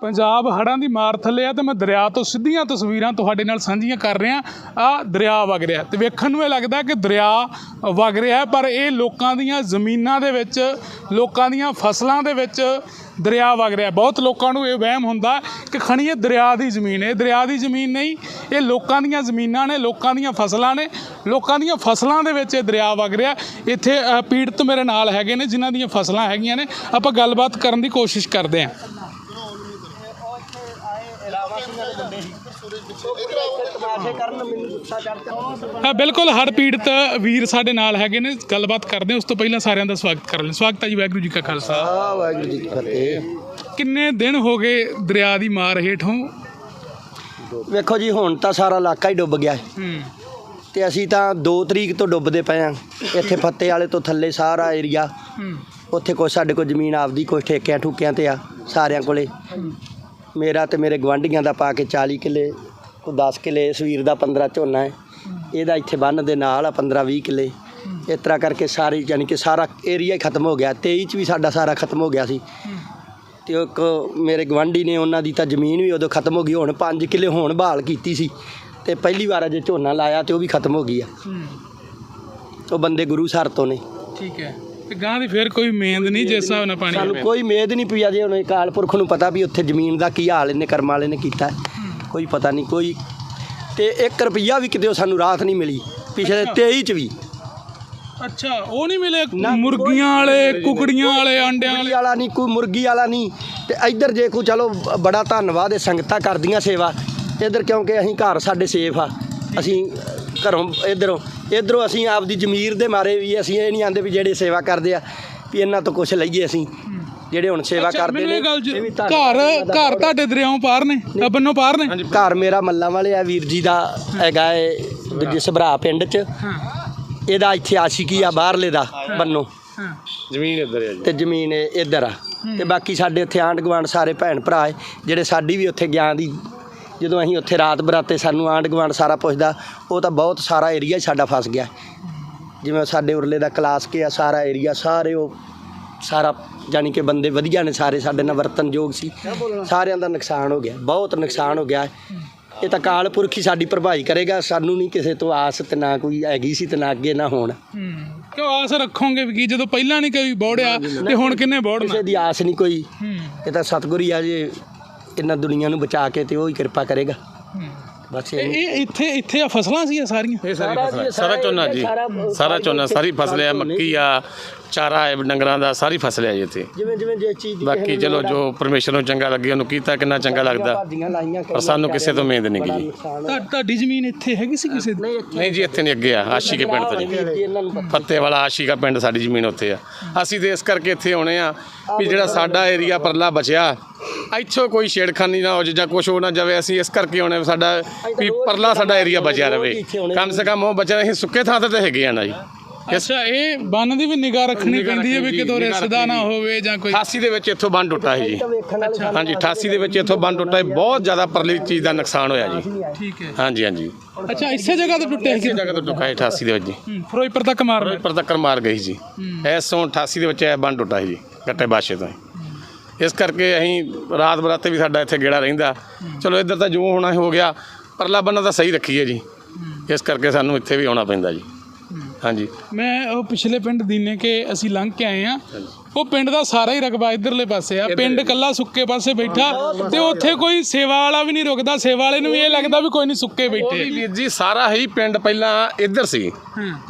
ਪੰਜਾਬ ਹੜ੍ਹਾਂ ਦੀ ਮਾਰ ਥੱਲੇ ਆ ਤੇ ਮੈਂ ਦਰਿਆ ਤੋਂ ਸਿੱਧੀਆਂ ਤਸਵੀਰਾਂ ਤੁਹਾਡੇ ਨਾਲ ਸਾਂਝੀਆਂ ਕਰ ਰਿਹਾ ਆ ਦਰਿਆ ਵਗ ਰਿਹਾ। ਤੇ ਵੇਖਣ ਨੂੰ ਇਹ ਲੱਗਦਾ ਕਿ ਦਰਿਆ ਵਗ ਰਿਹਾ ਪਰ ਇਹ ਲੋਕਾਂ ਦੀਆਂ ਜ਼ਮੀਨਾਂ ਦੇ ਵਿੱਚ, ਲੋਕਾਂ ਦੀਆਂ ਫਸਲਾਂ ਦੇ ਵਿੱਚ ਦਰਿਆ ਵਗ ਰਿਹਾ ਬਹੁਤ ਲੋਕਾਂ ਨੂੰ ਇਹ ਵਹਿਮ ਹੁੰਦਾ ਕਿ ਖਣੀ ਇਹ ਦਰਿਆ ਦੀ ਜ਼ਮੀਨ ਹੈ। ਇਹ ਦਰਿਆ ਦੀ ਜ਼ਮੀਨ ਨਹੀਂ, ਇਹ ਲੋਕਾਂ ਦੀਆਂ ਜ਼ਮੀਨਾਂ ਨੇ, ਲੋਕਾਂ ਦੀਆਂ ਫਸਲਾਂ ਨੇ, ਲੋਕਾਂ ਦੀਆਂ ਫਸਲਾਂ ਦੇ ਵਿੱਚ ਇਹ ਦਰਿਆ ਵਗ ਰਿਹਾ ਇੱਥੇ ਪੀੜਤ ਮੇਰੇ ਨਾਲ ਹੈਗੇ ਨੇ, ਜਿਨ੍ਹਾਂ ਦੀਆਂ ਫਸਲਾਂ ਹੈਗੀਆਂ ਨੇ। ਆਪਾਂ ਗੱਲਬਾਤ ਕਰਨ ਦੀ ਕੋਸ਼ਿਸ਼ ਕਰਦੇ ਹਾਂ। ਤਮਾਸ਼ੇ ਕਰਨ ਮੈਨੂੰ ਗੁੱਸਾ ਚੜ੍ਹ ਹਾਂ ਬਿਲਕੁਲ ਹੜ ਪੀੜਤ ਵੀਰ ਸਾਡੇ ਨਾਲ ਹੈਗੇ ਨੇ। ਗੱਲਬਾਤ ਕਰਦੇ ਹਾਂ ਉਸ ਤੋਂ ਪਹਿਲਾਂ ਸਾਰਿਆਂ ਦਾ ਸਵਾਗਤ ਕਰ ਲੈਂ ਸਵਾਗਤ ਹੈ ਜੀ ਵਾਹਿਗੁਰੂ ਜੀ ਕਾ ਖਾਲਸਾ। ਆ ਵਾਹਿਗੁਰੂ ਜੀ ਕੀ ਫਤਿਹ। ਕਿੰਨੇ ਦਿਨ ਹੋ ਗਏ ਦਰਿਆ ਦੀ ਮਾਰ ਹੇਠੋਂ? ਵੇਖੋ ਜੀ ਹੁਣ ਤਾਂ ਸਾਰਾ ਇਲਾਕਾ ਹੀ ਡੁੱਬ ਗਿਆ ਹੈ। ਤੇ ਅਸੀਂ ਤਾਂ 2 ਤਰੀਕ ਤੋਂ ਡੁੱਬਦੇ ਪਏ ਆਂ ਇੱਥੇ ਫੱਤੇ ਵਾਲੇ ਤੋਂ ਥੱਲੇ ਸਾਰਾ ਏਰੀਆ ਉੱਥੇ ਕੋਈ ਸਾਡੇ ਕੋਲ ਜ਼ਮੀਨ ਆਪਦੀ ਕੋਈ ਠੇਕਿਆਂ ਠੁਕਿਆਂ ਤੇ ਆ ਸਾਰਿਆਂ ਕੋਲੇ। ਮੇਰਾ ਤੇ ਮੇਰੇ ਗਵਾਂਢੀਆਂ ਦਾ ਪਾ ਕੇ 40 ਕਿੱਲੇ ਕੋਈ 10 ਕਿੱਲੇ ਇਸ ਵੀਰ ਦਾ 15 ਝੋਨਾ ਹੈ। ਇਹਦਾ ਇੱਥੇ ਬੰਨ ਦੇ ਨਾਲ ਆ 15 20 ਕਿੱਲੇ। ਇਸ ਤਰ੍ਹਾਂ ਕਰਕੇ ਸਾਰੀ ਯਾਨੀ ਕਿ ਸਾਰਾ ਏਰੀਆ ਹੀ ਖਤਮ ਹੋ ਗਿਆ। 23 ਚ ਵੀ ਸਾਡਾ ਸਾਰਾ ਖਤਮ ਹੋ ਗਿਆ ਸੀ। ਤੇ ਉਹ ਇੱਕ ਮੇਰੇ ਗਵਾਂਢੀ ਨੇ ਉਹਨਾਂ ਦੀ ਤਾਂ ਜ਼ਮੀਨ ਵੀ ਉਦੋਂ ਖਤਮ ਹੋ ਗਈ ਹੁਣ 5 ਕਿੱਲੇ ਹੁਣ ਬਹਾਲ ਕੀਤੀ ਸੀ। ਤੇ ਪਹਿਲੀ ਵਾਰ ਅਜੇ ਝੋਨਾ ਲਾਇਆ ਤੇ ਉਹ ਵੀ ਖਤਮ ਹੋ ਗਈ ਆ। ਉਹ ਬੰਦੇ ਗੁਰੂ ਸਰ ਤੋਂ ਨੇ। ਠੀਕ ਹੈ। ਤੇ ਗਾਂ ਦੀ ਫਿਰ ਕੋਈ ਮਿਹਨਤ ਨਹੀਂ ਜਿਸ ਹਿਸਾਬ ਨਾਲ ਪਾਣੀ ਸਾਨੂੰ ਕੋਈ ਮੇਦ ਨਹੀਂ ਪਈ ਅਜੇ ਹੁਣ ਅਕਾਲ ਪੁਰਖ ਨੂੰ ਪਤਾ ਵੀ ਉੱਥੇ ਜ਼ਮੀਨ ਦਾ ਕੀ ਹਾਲ ਇਹਨੇ ਕਰਮ ਵਾਲੇ ਨੇ ਕੀਤਾ। ਹੈ। ਕੋਈ ਪਤਾ ਨਹੀਂ ਕੋਈ ਤੇ 1 ਰੁਪਿਆ ਵੀ ਕਿਤੇ ਸਾਨੂੰ ਰਾਹਤ ਨਹੀਂ ਮਿਲੀ ਪਿਛਲੇ 23 ਚ ਵੀ। ਅੱਛਾ ਉਹ ਨਹੀਂ ਮਿਲੇ ਨਾ, ਮੁਰਗੀਆਂ ਵਾਲੇ ਕੁਕੜੀਆਂ ਵਾਲੇ ਅੰਡਿਆਂ ਮੁਰਗੀ ਵਾਲੇ? ਵਾਲਾ ਨਹੀਂ ਕੋਈ ਮੁਰਗੀ ਵਾਲਾ ਨਹੀਂ। ਤੇ ਇੱਧਰ ਜੇ ਕੋਈ ਚਲੋ ਬ- ਬੜਾ ਧੰਨਵਾਦ ਇਹ ਸੰਗਤਾਂ ਕਰਦੀਆਂ ਸੇਵਾ। ਇੱਧਰ ਕਿਉਂਕਿ ਅਸੀਂ ਘਰ ਸਾਡੇ ਸੇਫ ਆ ਅਸੀਂ ਘਰੋਂ ਇੱਧਰੋਂ। ਇੱਧਰੋਂ ਅਸੀਂ ਆਪਦੀ ਜ਼ਮੀਰ ਦੇ ਮਾਰੇ ਵੀ ਅਸੀਂ ਇਹ ਨਹੀਂ ਆਂਦੇ ਵੀ ਜਿਹੜੇ ਸੇਵਾ ਕਰਦੇ ਆ ਵੀ ਇਹਨਾਂ ਤੋਂ ਕੁਝ ਲਈਏ ਅਸੀਂ। ਜਿਹੜੇ ਹੁਣ ਸੇਵਾ ਕਰਦੇ ਨੇ ਇਹ ਵੀ ਘਰ ਘਰ ਤੁਹਾਡੇ ਦਰਿਆਓਂ ਪਾਰ ਨੇ ਅ, ਬੰਨੋਂ ਪਾਰ ਨੇ? ਘਰ ਮੇਰਾ ਮੱਲਾਂ ਵਾਲੇ ਆ ਵੀਰ ਜੀ ਦਾ ਹੈਗਾ ਏ ਦੂਜੇ ਸਭਰਾ ਪਿੰਡ 'ਚ। ਹਾਂ। ਇਹਦਾ ਇੱਥੇ ਆਸ਼ਿਕੀ ਆ ਬਾਹਰਲੇ ਦਾ ਬੰਨੋ। ਹਾਂ। ਜ਼ਮੀਨ ਇੱਧਰ ਹੈ ਜੀ। ਤੇ ਜ਼ਮੀਨ ਇਹ ਇੱਧਰ ਆ। ਤੇ ਬਾਕੀ ਸਾਡੇ ਇੱਥੇ ਆਂਢ ਗੁਆਂਢ ਸਾਰੇ ਭੈਣ ਭਰਾ ਏ ਜਿਹੜੇ ਸਾਡੀ ਵੀ ਉੱਥੇ ਗਿਆਨ ਦੀ ਜਦੋਂ ਅਸੀਂ ਉੱਥੇ ਰਾਤ ਬਰਾਤੇ ਸਾਨੂੰ ਆਂਢ ਗੁਆਂਢ ਸਾਰਾ ਪੁੱਛਦਾ ਉਹ ਤਾਂ ਬਹੁਤ ਸਾਰਾ ਏਰੀਆ ਹੀ ਸਾਡਾ ਫਸ ਗਿਆ। ਜਿਵੇਂ ਸਾਡੇ ਉਰਲੇ ਦਾ ਕਲਾਸ ਕੇ ਆ ਸਾਰਾ ਏਰੀਆ ਸਾਰੇ ਉਹ ਸਾਰਾ ਜਾਨੀ ਕਿ ਬੰਦੇ ਵਧੀਆ ਨੇ ਸਾਰੇ ਸਾਡੇ ਨਾਲ ਵਰਤਨਯੋਗ ਸੀ। ਸਾਰਿਆਂ ਦਾ ਨੁਕਸਾਨ ਹੋ ਗਿਆ ਬਹੁਤ ਨੁਕਸਾਨ ਹੋ ਗਿਆ। ਇਹ ਤਾਂ ਕਾਲ ਪੁਰਖ ਹੀ ਸਾਡੀ ਭਰਪਾਈ ਕਰੇਗਾ ਸਾਨੂੰ ਨਹੀਂ ਕਿਸੇ ਤੋਂ ਆਸ ਤੇ ਨਾ ਕੋਈ ਹੈਗੀ ਸੀ ਤੇ ਨਾ ਅੱਗੇ ਨਾ ਹੋਣ। ਕਿਉਂ ਆਸ ਰੱਖੋਗੇ ਵੀ ਜਦੋਂ ਪਹਿਲਾਂ ਨਹੀਂ ਕੋਈ ਬੋੜਿਆ ਤੇ ਹੁਣ ਕਿੰਨੇ ਬੋੜਨਾ? ਕਿਸੇ ਦੀ ਆਸ ਨਹੀਂ ਕੋਈ। ਇਹ ਤਾਂ ਸਤਿਗੁਰੂ ਆ ਜੇ ਇਹਨਾਂ ਦੁਨੀਆ ਨੂੰ ਬਚਾ ਕੇ ਤੇ ਉਹ ਹੀ ਕਿਰਪਾ ਕਰੇਗਾ। ਬਸ ਇਹ ਇੱਥੇ ਇੱਥੇ ਆ ਫਸਲਾਂ ਸੀ ਸਾਰੀਆਂ? ਇਹ ਸਾਰੀ ਫਸਲ। ਸਾਰਾ ਝੋਨਾ ਜੀ। ਸਾਰਾ ਝੋਨਾ ਸਾਰੀ ਫਸਲ ਹੈ ਮੱਕੀ ਆ ਚਾਰਾ ਹੈ ਡੰਗਰਾਂ ਦਾ ਸਾਰੀ ਫਸਲ ਹੈ ਜੀ ਇੱਥੇ। ਜਿਵੇਂ ਜਿਵੇਂ ਜੇ ਚੀਜ਼ ਦੀ ਬਾਕੀ ਚਲੋ ਜੋ ਪਰਮੇਸ਼ਰ ਨੂੰ ਚੰਗਾ ਲੱਗੇ ਉਹਨੂੰ ਕੀਤਾ ਕਿੰਨਾ ਚੰਗਾ ਲੱਗਦਾ। ਲਾਈਆਂ ਪਰ ਸਾਨੂੰ ਕਿਸੇ ਤੋਂ ਉਮੀਦ ਨਹੀਂ ਗੀ ਜੀ ਤੁਹਾ- ਤੁਹਾਡੀ ਜ਼ਮੀਨ ਇੱਥੇ ਹੈਗੀ ਸੀ ਕਿਸੇ ਦੀ? ਨਹੀਂ ਇੱਥੇ ਨਹੀਂ ਜੀ ਇੱਥੇ ਨਹੀਂ ਅੱਗੇ ਆ ਆਸ਼ੀ ਕੇ ਪਿੰਡ ਤੋਂ ਜੀ। ਵੀਰ ਜੀ ਇਹਨਾਂ ਨੂੰ ਪਤਾ। ਫੱਤੇ ਵਾਲਾ ਆਸ਼ੀ ਦਾ ਪਿੰਡ ਸਾਡੀ ਜ਼ਮੀਨ ਉੱਥੇ ਆ। ਅਸੀਂ ਤੇ ਇਸ ਕਰਕੇ ਇੱਥੇ ਆਉਣੇ ਆ ਵੀ ਜਿਹੜਾ ਸਾਡਾ ਏਰੀਆ ਪਰਲਾ ਬਚਿਆ ਇੱਥੋਂ ਕੋਈ ਛੇੜਖਾਨੀ ਨਾ ਹੋ ਜਾਏ ਜਾਂ ਕੁਝ ਹੋ ਨਾ ਜਾਵੇ ਅਸੀਂ ਇਸ ਕਰਕੇ ਆਉਣੇ ਵੀ ਸਾਡਾ ਵੀ ਪਰਲਾ ਸਾਡਾ ਏਰੀਆ ਬਚਿਆ ਰਵੇ ਕਮ ਸੇ ਕਮ ਉਹ ਬਚਿਆ ਅਸੀਂ ਸੁੱਕੇ ਥਾਂ ਤੇ ਤਾਂ ਹੈਗੇ ਆ ਨਾ ਜੀ। ਅੱਛਾ ਇਹ ਬੰਨ ਦੀ ਵੀ ਨਿਗਾਹ ਰੱਖਣੀ ਪੈਂਦੀ ਹੈ ਵੀ ਕਿਤੋਂ ਰਿਸਦਾ ਨਾ ਹੋਵੇ ਜਾਂ ਕੋਈ 88 ਦੇ ਵਿੱਚ ਇੱਥੋਂ ਬੰਨ ਟੁੱਟਾ ਸੀ ਜੀ। ਹਾਂਜੀ 88 ਦੇ ਵਿੱਚ ਇੱਥੋਂ ਬੰਨ ਟੁੱਟਾ ਸੀ ਬਹੁਤ ਜ਼ਿਆਦਾ ਪਰਲੀ ਚੀਜ਼ ਦਾ ਨੁਕਸਾਨ ਹੋਇਆ ਜੀ। ਠੀਕ ਹੈ। ਹਾਂਜੀ ਹਾਂਜੀ। ਅੱਛਾ ਇਸੇ ਜਗ੍ਹਾ ਤੇ ਟੁੱਟਿਆ ਸੀ ਇਸੇ ਜਗ੍ਹਾ ਤੋਂ ਟੁੱਟਾ ਸੀ 88 ਦੇ ਵਿੱਚ ਜੀ। ਹੂੰ, ਫਿਰੋਜ਼ਪੁਰ ਤੱਕ ਮਾਰ ਲਿਆ। ਪਰ ਤੱਕਰ ਮਾਰ ਗਈ ਜੀ। ਐਸੋਂ 88 ਦੇ ਵਿੱਚ ਇਹ ਬੰਨ ਟੁੱਟਾ ਸੀ ਜੀ ਗੱਟੇ ਬਾਸ਼ੇ ਤੋਂ ਹੀ। ਇਸ ਕਰਕੇ ਅਸੀਂ ਰਾਤ ਬਰਾਤੇ ਵੀ ਸਾਡਾ ਇੱਥੇ ਗੇੜਾ ਰਹਿੰਦਾ। ਚਲੋ ਇੱਧਰ ਤਾਂ ਜੋ ਹੋਣਾ ਹੋ ਗਿਆ ਪਰਲਾ ਬੰਨਾ ਤਾਂ ਸਹੀ ਰੱਖੀਏ ਜੀ। ਇਸ ਕਰਕੇ ਸਾਨੂੰ ਇੱਥੇ ਵੀ ਆਉਣਾ ਪੈਂਦਾ ਜੀ। ਹਾਂਜੀ। ਮੈਂ ਉਹ ਪਿਛਲੇ ਪਿੰਡ ਦੀਨੇ ਕੇ ਅਸੀਂ ਲੰਘ ਕੇ ਆਏ ਆ ਉਹ ਪਿੰਡ ਦਾ ਸਾਰਾ ਹੀ ਰਕਬਾ ਇਧਰਲੇ ਪਾਸੇ ਆ। ਪਿੰਡ ਕੱਲਾ ਸੁੱਕੇ ਪਾਸੇ ਬੈਠਾ ਤੇ ਉੱਥੇ ਕੋਈ ਸੇਵਾ ਵਾਲਾ ਵੀ ਨਹੀਂ ਰੁਕਦਾ। ਸੇਵਾ ਵਾਲੇ ਨੂੰ ਵੀ ਇਹ ਲੱਗਦਾ ਵੀ ਕੋਈ ਨਹੀਂ ਸੁੱਕੇ ਬੈਠੇ। ਵੀਰ ਜੀ ਸਾਰਾ ਹੀ ਪਿੰਡ ਪਹਿਲਾਂ ਇੱਧਰ ਸੀ।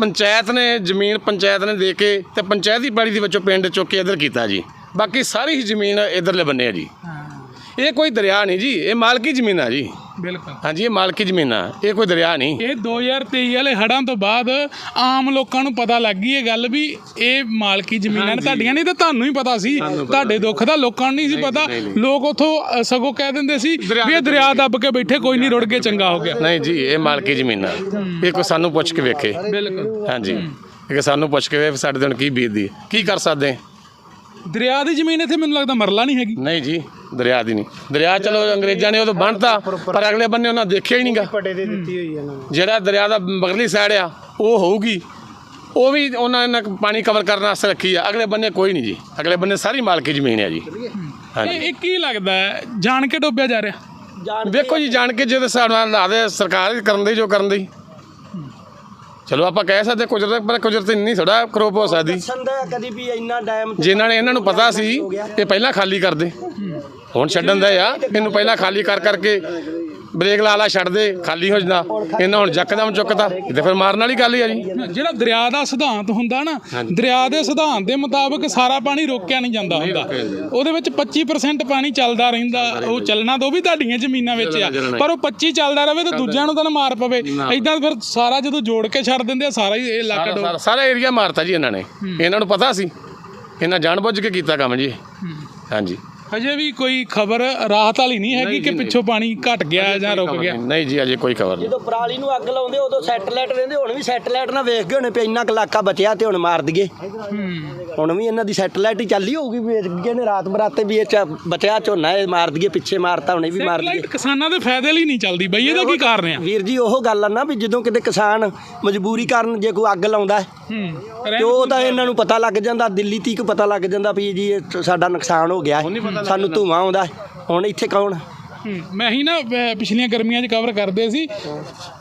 ਪੰਚਾਇਤ ਨੇ ਜ਼ਮੀਨ ਪੰਚਾਇਤ ਨੇ ਦੇ ਕੇ ਤੇ ਪੰਚਾਇਤੀ ਪਾੜੀ ਦੇ ਵਿੱਚੋਂ ਪਿੰਡ ਚੁੱਕ ਕੇ ਇੱਧਰ ਕੀਤਾ ਜੀ। ਬਾਕੀ ਸਾਰੀ ਹੀ ਜ਼ਮੀਨ ਇੱਧਰਲੇ ਬੰਨੇ ਆ ਜੀ। ਇਹ ਕੋਈ ਦਰਿਆ ਨਹੀਂ ਜੀ ਇਹ ਮਾਲਕੀ ਜ਼ਮੀਨ ਆ ਜੀ। ਬਿਲਕੁਲ। ਹਾਂਜੀ ਇਹ ਮਾਲਕੀ ਜ਼ਮੀਨ ਇਹ ਕੋਈ ਦਰਿਆ ਨਹੀਂ। ਇਹ 2023 ਵਾਲੇ ਹੜਾਂ ਤੋਂ ਬਾਅਦ ਆਮ ਲੋਕਾਂ ਨੂੰ ਪਤਾ ਲੱਗ ਗਈ ਇਹ ਗੱਲ ਵੀ ਇਹ ਮਾਲਕੀ ਜ਼ਮੀਨਾਂ ਨੇ ਤੁਹਾਡੀਆਂ ਨਹੀਂ ਤਾਂ ਤੁਹਾਨੂੰ ਹੀ ਪਤਾ ਸੀ। ਤੁਹਾਡੇ ਦੁੱਖ ਦਾ ਲੋਕਾਂ ਨੂੰ ਨਹੀਂ ਸੀ ਪਤਾ। ਲੋਕ ਉਥੋਂ ਸਗੋਂ ਕਹਿ ਦਿੰਦੇ ਸੀ ਵੀ ਇਹ ਦਰਿਆ ਦੱਬ ਕੇ ਬੈਠੇ ਕੋਈ ਨਹੀਂ ਰੁੜ ਕੇ ਚੰਗਾ ਹੋ ਗਿਆ। ਨਹੀਂ ਜੀ ਇਹ ਮਾਲਕੀ ਜ਼ਮੀਨ। ਇਹ ਕੋਈ ਸਾਨੂੰ ਪੁੱਛ ਕੇ ਵੇਖੇ। ਬਿਲਕੁਲ। ਹਾਂਜੀ। ਇਹ ਕਿ ਸਾਨੂੰ ਪੁੱਛ ਕੇ ਸਾਡੇ ਦਿਨ ਕੀ ਬੀਤਦੀ। ਕੀ ਕਰ ਸਕਦੇ? ਦਰਿਆ ਦੀ ਜ਼ਮੀਨ ਇੱਥੇ ਮੈਨੂੰ ਲੱਗਦਾ ਮਰਲਾ ਨਹੀਂ ਹੈਗੀ। ਨਹੀਂ ਜੀ। ਦਰਿਆ ਦੀ ਨਹੀਂ। ਦਰਿਆ ਚਲੋ ਅੰਗਰੇਜ਼ਾਂ ਨੇ ਉਹ ਤਾਂ ਬੰਨਤਾ ਪਰ ਅਗਲੇ ਬੰਨੇ ਉਹਨਾਂ ਦੇਖਿਆ ਹੀ ਨਹੀਂਗਾ। ਪਟੇ ਦੇ ਦਿੱਤੀ ਹੋਈ ਇਹਨਾਂ ਨੂੰ। ਜਿਹੜਾ ਦਰਿਆ ਦਾ ਮਗਰਲੀ ਸਾਈਡ ਆ ਉਹ ਹੋਊਗੀ। ਉਹ ਵੀ ਉਹਨਾਂ ਨੇ ਪਾਣੀ ਕਵਰ ਕਰਨ ਵਾਸਤੇ ਰੱਖੀ ਆ। ਅਗਲੇ ਬੰਨੇ ਕੋਈ ਨਹੀਂ ਜੀ। ਅਗਲੇ ਬੰਨੇ ਸਾਰੀ ਮਾਲਕੀ ਜ਼ਮੀਨ ਹੈ ਜੀ। ਇਹ ਇਹ ਕੀ ਲੱਗਦਾ ਹੈ? ਜਾਣ ਕੇ ਡੋਬਿਆ ਜਾ ਰਿਹਾ। ਜਾਣ ਵੇਖੋ ਜੀ ਜਾਣ ਕੇ ਜਿਹਦੇ ਹਿਸਾਬ ਨਾਲ ਲਾਦੇ ਸਰਕਾਰ ਕਰਨ ਦੀ ਜੋ ਕਰਨ ਦੀ। ਚਲੋ ਆਪਾਂ ਕਹਿ ਸਕਦੇ ਕੁਦਰਤ ਪਰ ਕੁਦਰਤ ਇੰਨੀ ਥੋੜਾ ਕਰੋਪ ਹੋ ਸਕਦੀ। ਦੱਸਣ ਦਾ ਕਦੀ ਵੀ ਇੰਨਾ ਡੈਮ ਜਿਨ੍ਹਾਂ ਨੇ ਇਹਨਾਂ ਨੂੰ ਪਤਾ ਸੀ ਇਹ ਪਹਿਲਾਂ ਖਾਲੀ ਕਰਦੇ। ਹੁਣ ਛੱਡਣ ਦਾ ਆ। ਇਹਨੂੰ ਪਹਿਲਾਂ ਖਾਲੀ ਕਰ ਕਰਕੇ ਬ੍ਰੇਕ ਲਾ ਲਾ ਛੱਡ ਦੇ ਖਾਲੀ ਹੋ ਜਾਂਦਾ। ਇਹਨਾਂ ਹੁਣ ਜੱਕਦਮ ਚੁੱਕਦਾ ਤੇ ਫਿਰ ਮਾਰਨ ਵਾਲੀ ਗੱਲ ਹੀ ਆ ਜੀ। ਜਿਹੜਾ ਦਰਿਆ ਦਾ ਸਿਧਾਂਤ ਹੁੰਦਾ ਨਾ ਦਰਿਆ ਦੇ ਸਿਧਾਂਤ ਦੇ ਮੁਤਾਬਕ ਸਾਰਾ ਪਾਣੀ ਰੋਕਿਆ ਨਹੀਂ ਜਾਂਦਾ ਹੁੰਦਾ। ਉਹਦੇ ਵਿੱਚ 25% ਪਾਣੀ ਚੱਲਦਾ ਰਹਿੰਦਾ। ਉਹ ਚੱਲਣਾ ਤਾਂ ਉਹ ਵੀ ਤੁਹਾਡੀਆਂ ਜ਼ਮੀਨਾਂ ਵਿੱਚ ਆ। ਪਰ ਉਹ 25 ਚੱਲਦਾ ਰਵੇ ਤਾਂ ਦੂਜਿਆਂ ਨੂੰ ਤਾਂ ਨਾ ਮਾਰ ਪਵੇ। ਐਦਾਂ ਫਿਰ ਸਾਰਾ ਜਦੋਂ ਜੋੜ ਕੇ ਛੱਡ ਦਿੰਦੇ ਆ ਸਾਰਾ ਹੀ ਇਹ ਇਲਾਕਾ ਸਾਰਾ ਏਰੀਆ ਮਾਰਤਾ ਜੀ ਇਹਨਾਂ ਨੇ। ਇਹਨਾਂ ਨੂੰ ਪਤਾ ਸੀ। ਇਹਨਾਂ ਜਾਣਬੁੱਝ ਕੇ ਕੀਤਾ ਕੰਮ ਜੀ। ਹਾਂਜੀ। ਹਜੇ ਵੀ ਕੋਈ ਖਬਰ ਰਾਹਤ ਵਾਲੀ ਨਹੀਂ ਹੈਗੀ ਕਿ ਪਿੱਛੋਂ ਪਾਣੀ ਘਟ ਗਿਆ ਜਾਂ ਰੁਕ ਗਿਆ? ਨਹੀਂ। ਜੀ ਅਜੇ ਕੋਈ ਖਬਰ ਨਹੀਂ। ਜਦੋਂ ਪਰਾਲੀ ਨੂੰ ਅੱਗ ਲਾਉਂਦੇ ਉਦੋਂ ਸੈਟਲਾਈਟ ਰਹਿੰਦੇ ਹੁਣ ਵੀ ਸੈਟਲਾਈਟ ਨਾਲ ਵੇਖ ਗਏ ਹੋਣੇ ਵੀ ਇੰਨਾ ਕੁ ਇਲਾਕਾ ਬਚਿਆ ਤੇ ਹੁਣ ਮਾਰ ਦਈਏ। ਹੁਣ ਵੀ ਇਹਨਾਂ ਦੀ ਸੈਟਲਾਈਟ ਹੀ ਚੱਲੀ ਹੋਊਗੀ ਵੇਚ ਗਏ ਨੇ ਰਾਤ ਬਰਾਤੇ ਵੀ ਇਹ ਚ ਬਚਿਆ ਝੋਨਾ ਇਹ ਮਾਰ ਦਈਏ ਪਿੱਛੇ ਮਾਰਤਾ ਹੁਣੇ ਵੀ ਮਾਰ ਦਈਏ। ਕਿਸਾਨਾਂ ਦੇ ਫਾਇਦੇ ਲਈ ਨਹੀਂ ਚੱਲਦੀ ਬਈ ਇਹਦਾ ਕੀ ਕਾਰਨ ਆ? ਵੀਰ ਜੀ ਉਹ ਗੱਲ ਆ ਨਾ ਵੀ ਜਦੋਂ ਕਿਤੇ ਕਿਸਾਨ ਮਜਬੂਰੀ ਕਾਰਨ ਜੇ ਕੋਈ ਅੱਗ ਲਾਉਂਦਾ ਹੈ, ਹੂੰ ਤੇ ਉਹ ਤਾਂ ਇਹਨਾਂ ਨੂੰ ਪਤਾ ਲੱਗ ਜਾਂਦਾ ਦਿੱਲੀ ਤੀਕ ਪਤਾ ਲੱਗ ਜਾਂਦਾ ਵੀ ਜੀ ਇਹ ਸਾਡਾ ਨੁਕਸਾਨ ਹੋ ਗਿਆ ਹੈ। ਸਾਨੂੰ ਧੂਆਂ ਆਉਂਦਾ। ਹੁਣ ਇੱਥੇ ਕੌਣ? ਹੂੰ, ਮੈਂ ਹੀ ਨਾ ਅਹ, ਪਿਛਲੀਆਂ ਗਰਮੀਆਂ 'ਚ ਕਵਰ ਕਰਦੇ ਸੀ।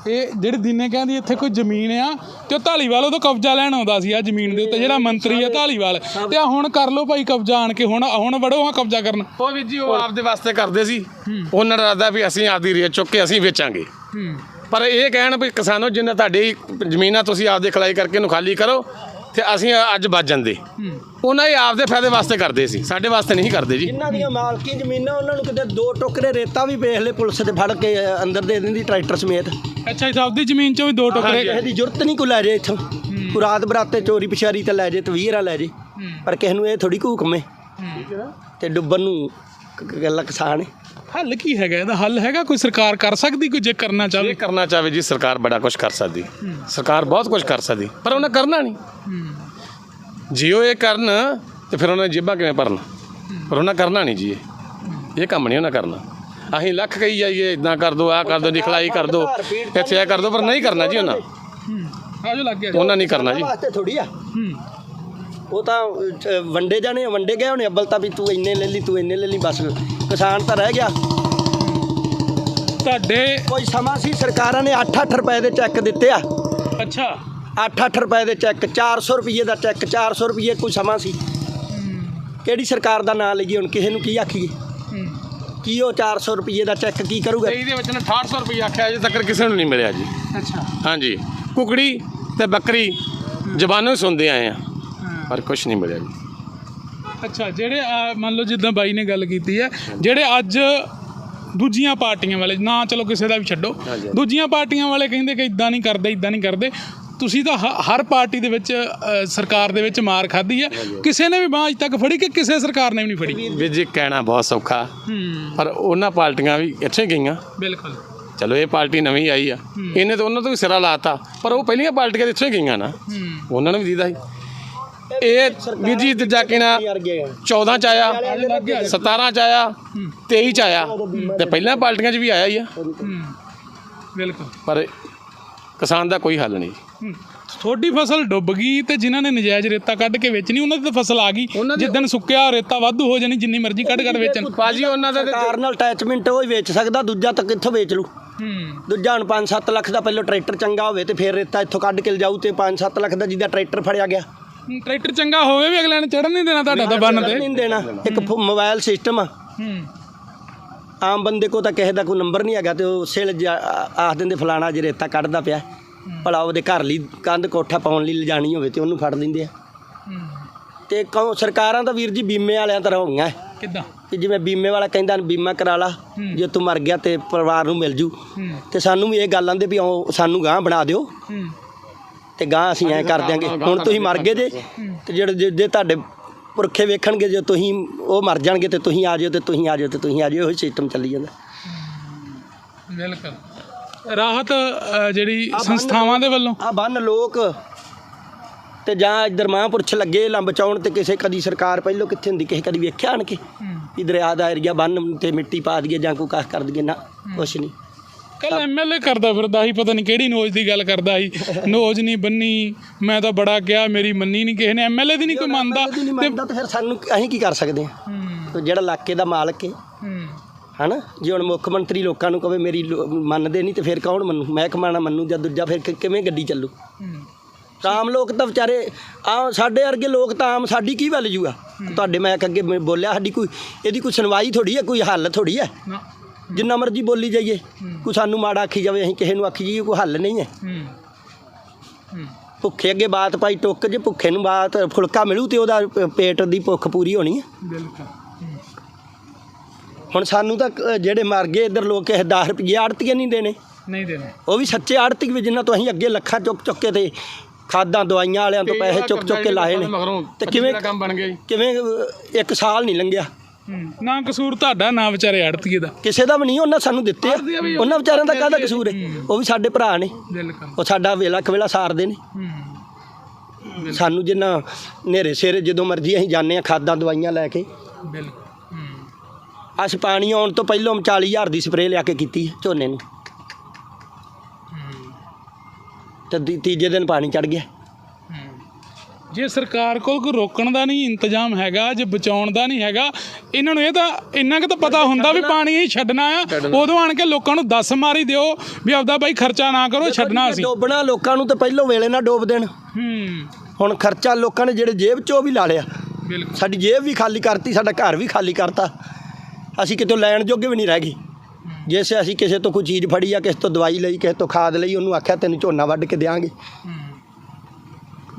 ਇਹ ਜਿਹੜੇ ਦਿਨੇ ਕਹਿੰਦੀ ਇੱਥੇ ਕੋਈ ਜ਼ਮੀਨ ਆ ਤੇ ਉਹ ਢਾਲੀਵਾਲ ਉਦੋਂ ਕਬਜ਼ਾ ਲੈਣ ਆਉਂਦਾ ਸੀ ਆ ਜ਼ਮੀਨ ਦੇ ਉੱਤੇ ਜਿਹੜਾ ਮੰਤਰੀ ਆ ਢਾਲੀਵਾਲ ਤੇ ਆ ਹੁਣ ਕਰ ਲਓ ਭਾਈ ਕਬਜ਼ਾ ਆਣ ਕੇ ਹੁਣ ਹੁਣ ਵੜੋ ਹਾਂ ਕਬਜ਼ਾ ਕਰਨ। ਉਹ ਵੀ ਜੀ ਉਹ ਆਪਦੇ ਵਾਸਤੇ ਕਰਦੇ ਸੀ। ਉਹਨਾਂ ਦਾ ਇਰਾਦਾ ਵੀ ਅਸੀਂ ਆਪਦੀ ਰੇਤ ਚੁੱਕ ਕੇ ਅਸੀਂ ਵੇਚਾਂਗੇ। ਪਰ ਇਹ ਕਹਿਣ ਵੀ ਕਿਸਾਨੋ ਜਿੰਨਾ ਤੁਹਾਡੀ ਜ਼ਮੀਨਾਂ ਤੁਸੀਂ ਆਪਦੇ ਖਲਾਈ ਕਰਕੇ ਇਹਨੂੰ ਖਾਲੀ ਕਰੋ ਤੇ ਅਸੀਂ ਅੱਜ ਬਚ ਜਾਂਦੇ। ਉਹਨਾਂ ਇਹ ਆਪਦੇ ਫਾਇਦੇ ਵਾਸਤੇ ਕਰਦੇ ਸੀ। ਸਾਡੇ ਵਾਸਤੇ ਨਹੀਂ ਕਰਦੇ ਜੀ। ਜਿਨ੍ਹਾਂ ਦੀਆਂ ਮਾਲਕੀ ਜ਼ਮੀਨਾਂ ਉਹਨਾਂ ਨੂੰ ਕਿਤੇ ਦੋ ਟੁਕੜੇ ਰੇਤਾ ਵੀ ਵੇਖ ਲੈ ਪੁਲਿਸ ਤੇ ਫੜ ਕੇ ਅੰਦਰ ਦੇ ਦਿੰਦੀ ਟਰੈਕਟਰ ਸਮੇਤ। ਅੱਛਾ ਇਸ ਆਪਦੀ ਜ਼ਮੀਨ 'ਚੋਂ ਵੀ ਦੋ ਟੁਕੜੇ ਕਿਸੇ ਦੀ ਜ਼ਰੂਰਤ ਨਹੀਂ ਕੋ ਲੈ ਜੇ ਇੱਥੋਂ। ਕੋਈ ਰਾਤ ਬਰਾਤੇ ਚੋਰੀ ਪਛਾਰੀ ਤੇ ਲੈ ਜੇ ਤੇ ਵੀਹਰਾ ਲੈ ਜੇ। ਪਰ ਕਿਸੇ ਨੂੰ ਇਹ ਥੋੜੀ ਹੁਕਮੇ ਤੇ ਡੁੱਬਣ ਨੂੰ ਕ- ਕ- ਗੱਲ ਕਿਸਾਨ ਹੈ ਹੱਲ ਕੀ ਹੈਗਾ? ਇਹਦਾ ਹੱਲ ਹੈਗਾ? ਕੋਈ ਸਰਕਾਰ ਕਰ ਸਕਦੀ? ਕੋਈ ਜੇ ਕਰਨਾ ਇਹ ਚਾਹਵੇ? ਕਰਨਾ ਚਾਹਵੇ ਜੀ ਸਰਕਾਰ ਬੜਾ ਕੁਝ ਕਰ ਸਕਦੀ। ਸਰਕਾਰ ਬਹੁਤ ਕੁਝ ਕਰ ਸਕਦੀ। ਪਰ ਉਹਨੇ ਕਰਨਾ ਨਹੀਂ। ਜੇ ਉਹ ਇਹ ਕਰਨ ਤੇ ਫਿਰ ਉਹਨਾਂ ਜੇਬਾਂ ਕਿਵੇਂ ਭਰਨ? ਪਰ ਉਹਨਾਂ ਕਰਨਾ ਨਹੀਂ ਜੀ ਇਹ। ਕੰਮ ਨਹੀਂ ਉਹਨਾਂ ਕਰਨਾ। ਅਸੀਂ ਲੱਖ ਕਹੀ ਜਾਈਏ ਇਦਾਂ ਕਰ ਦੋ ਆਹ ਕਰ ਦੋ ਨਿਖਲਾਈ ਕਰ ਦੋ ਇੱਥੇ ਇਹ ਕਰ ਦੋ ਪਰ ਨਹੀਂ ਕਰਨਾ ਜੀ ਉਹਨਾਂ। ਆਜੋ ਲੱਗ ਗਿਆ ਉਹਨਾਂ ਨਹੀਂ ਕਰਨਾ ਜੀ। ਵਾਸਤੇ ਥੋੜੀ ਆ। ਉਹ ਤਾਂ ਵੰਡੇ ਜਾਣੇ ਆ, ਵੰਡੇ ਗਏ ਹੋਣੇ ਅੱਬਲ ਤਾਂ ਵੀ ਤੂੰ ਇੰਨੇ ਲੈ ਲਈ ਤੂੰ ਇੰਨੇ ਲੈ ਲਈ ਬਸ। ਕਿਸਾਨ ਤਾਂ ਰਹਿ ਗਿਆ। ਤੁਹਾਡੇ ਕੋਈ ਸਮਾਂ ਸੀ? ਸਰਕਾਰਾਂ ਨੇ 8-8 ਰੁਪਏ ਦੇ ਚੈੱਕ ਦਿੱਤੇ ਆ। ਅੱਛਾ। 8-8 ਰੁਪਏ ਦੇ ਚੈੱਕ 400 ਰੁਪਏ ਦਾ ਚੈੱਕ 400 ਰੁਪਏ ਕੋਈ ਸਮਾਂ ਸੀ? ਕਿਹੜੀ ਸਰਕਾਰ ਦਾ ਨਾਂ ਲਈਏ? ਹੁਣ ਕਿਸੇ ਨੂੰ ਕੀ ਆਖੀਏ? ਕੀ ਉਹ 400 ਰੁਪਏ ਦਾ ਚੈੱਕ ਕੀ ਕਰੂਗਾ? ਇਹਦੇ ਵਿੱਚ ਨੇ 6800 ਰੁਪਏ ਆਖਿਆ ਅਜੇ ਤੱਕ ਕਿਸੇ ਨੂੰ ਨਹੀਂ ਮਿਲਿਆ ਜੀ। ਅੱਛਾ। ਹਾਂਜੀ। ਕੁਕੜੀ ਤੇ ਬੱਕਰੀ ਜ਼ਬਾਨੋਂ ਸੁਣਦੇ ਆਏ ਆ। ਪਰ ਕੁਝ ਨਹੀਂ ਮਿਲਿਆ ਜੀ। ਅੱਛਾ ਜਿਹੜੇ ਮੰਨ ਲਓ ਜਿੱਦਾਂ ਬਾਈ ਨੇ ਗੱਲ ਕੀਤੀ ਹੈ ਜਿਹੜੇ ਅੱਜ ਦੂਜੀਆਂ ਪਾਰਟੀਆਂ ਵਾਲੇ ਨਾ ਚਲੋ ਕਿਸੇ ਦਾ ਵੀ ਛੱਡੋ ਦੂਜੀਆਂ ਪਾਰਟੀਆਂ ਵਾਲੇ ਕਹਿੰਦੇ ਕਿ ਇਦਾਂ ਨਹੀਂ ਕਰਦੇ ਇਦਾਂ ਨਹੀਂ ਕਰਦੇ ਤੁਸੀਂ ਤਾਂ ਹ- ਹਰ ਪਾਰਟੀ ਦੇ ਵਿੱਚ ਅ, ਸਰਕਾਰ ਦੇ ਵਿੱਚ ਮਾਰ ਖਾਧੀ ਹੈ। ਕਿਸੇ ਨੇ ਵੀ ਬਾਂਹ ਅੱਜ ਤੱਕ ਫੜੀ ਕਿ ਕਿਸੇ ਸਰਕਾਰ ਨੇ ਵੀ ਨਹੀਂ ਫੜੀ? ਵੀ ਜੀ ਕਹਿਣਾ ਬਹੁਤ ਸੌਖਾ। ਹੂੰ। ਪਰ ਉਹਨਾਂ ਪਾਰਟੀਆਂ ਵੀ ਇੱਥੇ ਗਈਆਂ। ਬਿਲਕੁਲ। ਚਲੋ ਇਹ ਪਾਰਟੀ ਨਵੀਂ ਆਈ ਆ। ਇਹਨੇ ਤਾਂ ਉਹਨਾਂ ਤੋਂ ਵੀ ਸਿਰਾ ਲਾਤਾ ਪਰ ਉਹ ਪਹਿਲੀਆਂ ਪਾਰਟੀਆਂ ਤਾਂ ਇੱਥੋਂ ਗਈਆਂ ਨਾ। ਹੂੰ। ਉਹਨਾਂ ਨੂੰ ਵੀ ਦੀਦਾ ਸੀ। ਇਹ ਵੀ ਜੀ ਦੂਜਾ ਕਿਨਾ ਯਾਰ ਗਏ 14 ਚ ਆਇਆ 17 ਚ ਆਇਆ 23 ਚ ਆਇਆ। ਤੇ ਪਹਿਲਾਂ ਪਾਰਟੀਆਂ 'ਚ ਵੀ ਆਇਆ ਹੀ ਆ। ਬਿਲਕੁਲ। ਪਰ ਕਿਸਾਨ ਦਾ ਕੋਈ ਹੱਲ ਨਹੀਂ। ਤੁਹਾਡੀ ਫਸਲ ਡੁੱਬ ਗਈ ਤੇ ਜਿਨ੍ਹਾਂ ਨੇ ਨਜਾਇਜ਼ ਰੇਤਾ ਕੱਢ ਕੇ ਵੇਚਣੀ ਉਹਨਾਂ ਦੀ ਤਾਂ ਫਸਲ ਆ ਗਈ। ਜਿੱਦਣ ਸੁੱਕਿਆ ਰੇਤਾ ਵਾਧੂ ਹੋ ਜਾਣੀ ਜਿੰਨੀ ਮਰਜ਼ੀ ਕੱਢ ਕੱਢ ਵੇਚਣ। ਬਾਜੀ ਉਹਨਾਂ ਦਾ ਤੇ ਸਰਕਾਰ ਨਾਲ ਅਟੈਚਮੈਂਟ ਉਹ ਹੀ ਵੇਚ ਸਕਦਾ ਦੂਜਾ ਤਾਂ ਕਿੱਥੋਂ ਵੇਚ ਲੂ ਹੂੰ। ਦੂਜਾ ਹੁਣ 5-7 ਲੱਖ ਦਾ ਪਹਿਲਾਂ ਟਰੈਕਟਰ ਚੰਗਾ ਹੋਵੇ ਤੇ ਫਿਰ ਰੇਤਾ ਇੱਥੋਂ ਕੱਢ ਕੇ ਲਿਜਾਊ ਤੇ 5-7 ਲੱਖ ਦਾ ਜਿਹਦਾ ਟਰੈਕਟਰ ਫੜਿਆ ਗਿਆ। ਟਰੈਕਟਰ ਚੰਗਾ ਹੋਵੇ ਵੀ ਅਗਲੇ ਨੇ ਚੜਨ ਨਹੀਂ ਦੇਣਾ ਤੁਹਾਡਾ ਤਾਂ ਬੰਨ ਤੇ। ਨਹੀਂ ਦੇਣਾ। ਇੱਕ ਫੋ- ਮੋਬਾਈਲ ਸਿਸਟਮ ਆ। ਹੂੰ। ਆਮ ਬੰਦੇ ਕੋ ਤਾਂ ਕਿਸੇ ਦਾ ਕੋਈ ਨੰਬਰ ਨਹੀਂ ਹੈਗਾ ਤੇ ਉਹ ਸਿਲ ਆਖ ਦਿੰਦੇ ਫਲਾਣਾ ਜੇ ਰੇਤਾ ਕੱਢਦਾ ਪਿਆ। ਭਲਾ ਉਹਦੇ ਘਰ ਲਈ ਕੰਧ ਕੋਠਾ ਪਾਉਣ ਲਈ ਲਿਜਾਣੀ ਹੋਵੇ ਤੇ ਉਹਨੂੰ ਫੜ ਲੈਂਦੇ ਆ। ਹੂੰ। ਤੇ ਕੌ ਸਰਕਾਰਾਂ ਤਾਂ ਵੀਰ ਜੀ ਬੀਮੇ ਵਾਲਿਆਂ ਤਰ੍ਹਾਂ ਹੋ ਗਈਆਂ ਕਿੱਦਾਂ? ਕਿ ਜਿਵੇਂ ਬੀਮੇ ਵਾਲਾ ਕਹਿੰਦਾ ਬੀਮਾ ਕਰਾ ਲਾ ਜੇ ਤੂੰ ਮਰ ਗਿਆ ਤੇ ਪਰਿਵਾਰ ਨੂੰ ਮਿਲ ਜੂ। ਹੂੰ। ਤੇ ਸਾਨੂੰ ਵੀ ਇਹ ਗੱਲ ਆਂਦੇ ਵੀ ਆਓ ਸਾਨੂੰ ਗਾਂ ਬਣਾ ਦਿਓ। ਹੂੰ। ਤੇ ਗਾਂ ਅਸੀਂ ਐ ਕਰ ਦਿਆਂਗੇ। ਹੁਣ ਤੁਸੀਂ ਮਰ ਗਏ ਜੇ ਤੇ ਜਿਹੜੇ ਜੇ- ਜੇ ਤੁਹਾਡੇ ਪੁਰਖੇ ਵੇਖਣਗੇ ਜੇ ਤੁਸੀਂ ਉਹ ਮਰ ਜਾਣਗੇ ਤੇ ਤੁਸੀਂ ਆ ਜਾਓ ਤੇ ਤੁਸੀਂ ਆ ਜਾਓ ਤੇ ਤੁਸੀਂ ਆ ਜਾਓ ਇਹੋ ਸਿਸਟਮ ਚੱਲੀ ਜਾਂਦਾ। ਬਿਲਕੁਲ। ਰਾਹਤ ਅ, ਜਿਹੜੀ ਸੰਸਥਾਵਾਂ ਦੇ ਵੱਲੋਂ? ਆ ਬੰਨ ਲੋਕ ਤੇ ਜਾਂ ਇੱਧਰ ਮਹਾਂਪੁਰਸ਼ ਲੱਗੇ ਲੰਬ ਚਾਉਣ ਤੇ ਕਿਸੇ ਕਦੀ ਸਰਕਾਰ ਪਹਿਲੋਂ ਕਿੱਥੇ ਹੁੰਦੀ ਕਿਸੇ ਕਦੀ ਵੇਖਿਆ ਆਣ ਕੇ? ਵੀ ਦਰਿਆ ਦਾ ਏਰੀਆ ਬੰਨ ਤੇ ਮਿੱਟੀ ਪਾ ਦਈਏ ਜਾਂ ਕੋਈ ਕਾਹ ਕਰ ਦਈਏ ਨਾ ਕੁਛ ਨਹੀਂ। ਕੱਲ ਐਮਐਲਏ ਕਰਦਾ ਫਿਰਦਾ ਸੀ ਪਤਾ ਨਹੀਂ ਕਿਹੜੀ ਨੋਜ ਦੀ ਗੱਲ ਕਰਦਾ ਸੀ। ਨੋਜ ਨਹੀਂ ਬੰਨੀ ਮੈਂ ਤਾਂ ਬੜਾ ਕਿਹਾ ਮੇਰੀ ਮੰਨੀ ਨਹੀਂ ਕਿਸੇ ਨੇ। ਐਮਐਲਏ ਦੀ ਨਹੀਂ ਕੋਈ ਮੰਨਦਾ। ਮੰਨਦਾ ਤਾਂ ਫਿਰ ਸਾਨੂੰ ਅਸੀਂ ਕੀ ਕਰ ਸਕਦੇ ਹਾਂ? ਜਿਹੜਾ ਇਲਾਕੇ ਦਾ ਮਾਲਕ ਹੈ। ਹੂੰ। ਹਨਾ? ਜੇ ਹੁਣ ਮੁੱਖ ਮੰਤਰੀ ਲੋਕਾਂ ਨੂੰ ਕਵੇ ਮੇਰੀ ਮੰਨਦੇ ਨਹੀਂ ਤੇ ਫਿਰ ਕੌਣ ਮੰਨੂ? ਮਹਿਕਮਾ ਨਾ ਮੰਨੂ ਜਾਂ ਦੂਜਾ ਫਿਰ ਕਿਵੇਂ ਗੱਡੀ ਚੱਲੂ? ਆਮ ਲੋਕ ਤਾਂ ਵਿਚਾਰੇ ਆ ਸਾਡੇ ਵਰਗੇ ਲੋਕ ਤਾਂ ਆਮ ਸਾਡੀ ਕੀ ਵੈਲਿਊ ਆ? ਤੁਹਾਡੇ ਮੈਂ ਅੱਗੇ ਮੈਂ ਬੋਲਿਆ ਸਾਡੀ ਕੋਈ ਇਹਦੀ ਕੋਈ ਸੁਣਵਾਈ ਥੋੜੀ ਹੈ ਕੋਈ ਹੱਲ ਥੋੜੀ ਹੈ? ਜਿੰਨਾ ਮਰਜ਼ੀ ਬੋਲੀ ਜਾਈਏ ਕੋਈ ਸਾਨੂੰ ਮਾੜਾ ਆਖੀ ਜਾਵੇ ਅਸੀਂ ਕਿਸੇ ਨੂੰ ਆਖੀ ਜਾਈਏ ਕੋਈ ਹੱਲ ਨਹੀਂ ਹੈ। ਭੁੱਖੇ ਅੱਗੇ ਬਾਤ ਪਾਈ ਟੁੱਕ ਜੇ ਭੁੱਖੇ ਨੂੰ ਬਾਤ ਫੁਲਕਾ ਮਿਲੂ ਤੇ ਉਹਦਾ ਪੇਟ ਦੀ ਭੁੱਖ ਪੂਰੀ ਹੋਣੀ ਹੈ। ਬਿਲਕੁਲ। ਹੁਣ ਸਾਨੂੰ ਤਾਂ ਜਿਹੜੇ ਮਰ ਗਏ ਇੱਧਰ ਲੋਕ ਕਿਸੇ 10 ਰੁਪਏ ਆੜਤੀਏ ਨਹੀਂ ਦੇਣੇ। ਨਹੀਂ ਦੇਣੇ। ਉਹ ਵੀ ਸੱਚੇ ਆੜਤੀ ਵੀ ਜਿੰਨਾ ਤੋਂ ਅਸੀਂ ਅੱਗੇ ਲੱਖਾਂ ਚੁੱਕ ਚੁੱਕ ਕੇ ਤੇ ਖਾਦਾਂ ਦਵਾਈਆਂ ਵਾਲਿਆਂ ਤੋਂ ਪੈਸੇ ਚੁੱਕ ਚੁੱਕ ਕੇ ਲਾਏ ਨੇ। ਤੇ ਕਿਵੇਂ ਕਿਵੇਂ ਇੱਕ ਸਾਲ ਨਹੀਂ ਲੰਘਿਆ। ਨਾ ਕਸੂਰ ਤੁਹਾਡਾ ਨਾ ਵਿਚਾਰੇ ਆੜਤੀਏ ਦਾ। ਕਿਸੇ ਦਾ ਵੀ ਨਹੀਂ ਉਹਨਾਂ ਸਾਨੂੰ ਦਿੱਤੇ ਆ। ਉਹਨਾਂ ਵਿਚਾਰਿਆਂ ਦਾ ਕਾਹਦਾ ਕਸੂਰ ਹੈ? ਉਹ ਵੀ ਸਾਡੇ ਭਰਾ ਨੇ। ਬਿਲਕੁਲ। ਉਹ ਸਾਡਾ ਵੇਲਾ ਕਵੇਲਾ ਸਾਰਦੇ ਨੇ। ਸਾਨੂੰ ਜਿੰਨਾ ਨੇਰੇ ਸਿਰ ਜਦੋਂ ਮਰਜ਼ੀ ਅਸੀਂ ਜਾਂਦੇ ਆ ਖਾਦਾਂ ਦਵਾਈਆਂ ਲੈ ਕੇ। ਬਿਲਕੁਲ। ਅਸ ਪਾਣੀ ਆਉਣ ਤੋਂ ਪਹਿਲਾਂ 40000 ਦੀ ਸਪਰੇਅ ਲਿਆ ਕੇ ਕੀਤੀ ਝੋਨੇ ਨੂੰ। ਤੀ- ਤੀਜੇ ਦਿਨ ਪਾਣੀ ਚੜ ਗਿਆ। ਜੇ ਸਰਕਾਰ ਕੋਲ ਕੋਈ ਰੋਕਣ ਦਾ ਨਹੀਂ ਇੰਤਜ਼ਾਮ ਹੈਗਾ ਜੇ ਬਚਾਉਣ ਦਾ ਨਹੀਂ ਹੈਗਾ ਇਹਨਾਂ ਨੂੰ ਇਹ ਤਾਂ ਇੰਨਾ ਕਿ ਤਾਂ ਪਤਾ ਹੁੰਦਾ ਵੀ ਪਾਣੀ ਹੀ ਛੱਡਣਾ ਆ। ਉਦੋਂ ਆਣ ਕੇ ਲੋਕਾਂ ਨੂੰ ਦੱਸ ਮਾਰੀ ਦਿਓ ਵੀ ਆਪਦਾ ਬਾਈ ਖਰਚਾ ਨਾ ਕਰੋ ਛੱਡਣਾ ਅਸੀਂ। ਡੋਬਣਾ ਲੋਕਾਂ ਨੂੰ ਤੇ ਪਹਿਲਾਂ ਵੇਲੇ ਨਾਲ ਡੋਬ ਦੇਣ। ਹੂੰ। ਹੁਣ ਖਰਚਾ ਲੋਕਾਂ ਨੇ ਜਿਹੜੇ ਜੇਬ ਚੋਂ ਵੀ ਲਾ ਲਿਆ। ਬਿਲਕੁਲ। ਸਾਡੀ ਜੇਬ ਵੀ ਖਾਲੀ ਕਰਤੀ ਸਾਡਾ ਘਰ ਵੀ ਖਾਲੀ ਕਰਤਾ। ਅਸੀਂ ਕਿਤੋਂ ਲੈਣ ਜੋਗੇ ਵੀ ਨਹੀਂ ਰਹਿ ਗਏ। ਜੇਸੇ ਅਸੀਂ ਕਿਸੇ ਤੋਂ ਕੋਈ ਚੀਜ਼ ਫੜੀ ਆ ਕਿਸੇ ਤੋਂ ਦਵਾਈ ਲਈ ਕਿਸੇ ਤੋਂ ਖਾਦ ਲਈ ਉਹਨੂੰ ਆਖਿਆ ਤੈਨੂੰ ਝੋਨਾ ਵੱਢ ਕੇ ਦੇਾਂਗੇ